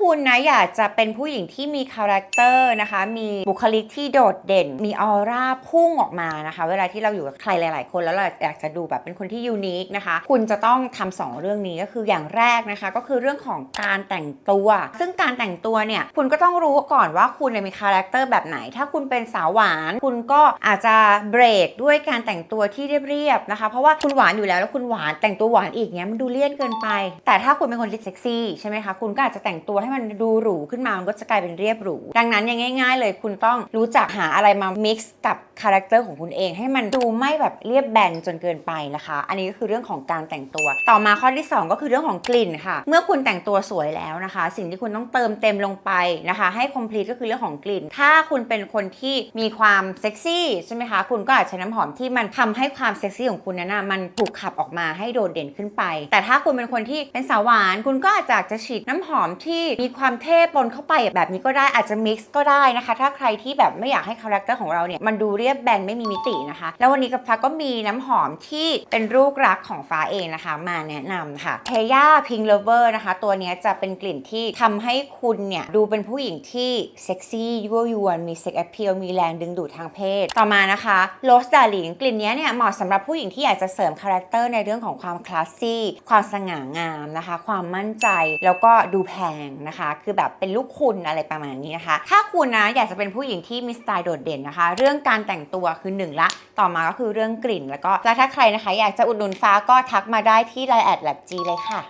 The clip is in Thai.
คุณนะอยากจะเป็นผู้หญิงที่มีคาแรคเตอร์นะคะ มีบุคลิกที่โดดเด่น มีออร่าพุ่งออกมานะคะ เวลาที่เราอยู่กับใครหลาย ๆ คนแล้วเราอยากจะดูแบบเป็นคนที่ยูนิคนะคะ คุณจะต้องทำสองเรื่องนี้ก็คืออย่างแรกนะคะ ก็คือเรื่องของการแต่งตัว ซึ่งการแต่งตัวเนี่ยคุณก็ต้องรู้ก่อนว่าคุณมีคาแรคเตอร์แบบไหน ถ้าคุณเป็นสาวหวาน คุณก็อาจจะเบรกด้วยการแต่งตัวที่เรียบๆนะคะ เพราะว่าคุณหวานอยู่แล้วแล้วคุณหวานแต่งตัวหวานอีกเนี้ยมันดูเลี่ยนเกินไป แต่ถ้าคุณเป็นคนที่เซ็กซี่ใช่ไหมคะคุณก็อาจจะแต่งตัวให้มันดูหรูขึ้นมามันก็จะกลายเป็นเรียบหรู ดังนั้นยังง่าย ๆ เลยคุณต้องรู้จักหาอะไรมา mix กับคาแรคเตอร์ของคุณเอง ให้มันดูไม่แบบเรียบแบนจนเกินไปนะคะ อันนี้ก็คือเรื่องของการแต่งตัว ต่อมาข้อที่ 2 ก็คือเรื่องของกลิ่นค่ะ เมื่อคุณแต่งตัวสวยแล้วนะคะ สิ่งที่คุณต้องเติมเต็มลงไปนะคะ ให้ complete ก็คือเรื่องของกลิ่น ถ้าคุณเป็นคนที่มีความเซ็กซี่ใช่ไหมคะคุณก็อาจใช้น้ำหอมที่มันทำให้ความเซ็กซี่ของคุณนั้นนะมันถูกขับออกมาให้โดดเด่นขึ้นไป แต่ถ้าคุณเป็นคนที่เป็นสาวหวาน คุณก็อาจจะฉีดน้ำหอมที่มีความเท่ปนเข้าไปแบบนี้ก็ได้อาจจะ mix ก็ได้นะคะ ถ้าใครที่แบบไม่อยากให้คาแรคเตอร์ของเราเนี่ยมันดูเรียบแบนไม่มีมิตินะคะ แล้ววันนี้กับฟ้าก็มีน้ำหอมที่เป็นลูกรักของฟ้าเองนะคะ มาแนะนำค่ะเทย่าพิงเลเวอร์นะคะ ตัวนี้จะเป็นกลิ่นที่ทำให้คุณเนี่ยดูเป็นผู้หญิงที่เซ็กซี่ยั่วยวนมีเซ็กแอพ l มีแรงดึงดูดทางเพศ ต่อมานะคะโรสดาลิงกลิ่นนี้เนี่ยเหมาะสำหรับผู้หญิงที่อยากจะเสริมคาแรคเตอร์ในเรื่องของความคลาสซี่ความสง่างามนะคะ ความมั่นใจแล้วก็ดูแพงงนะคะ คือแบบเป็นลูกคุณอะไรประมาณนี้นะคะ ถ้าคุณนะอยากจะเป็นผู้หญิงที่มีสไตล์โดดเด่นนะคะ เรื่องการแต่งตัวคือหนึ่งละ ต่อมาก็คือเรื่องกลิ่น แล้วก็แล้วถ้าใครนะคะ อยากจะอุดหนุนฟ้าก็ทักมาได้ที่ไลน์แอดแลบจีเลยค่ะ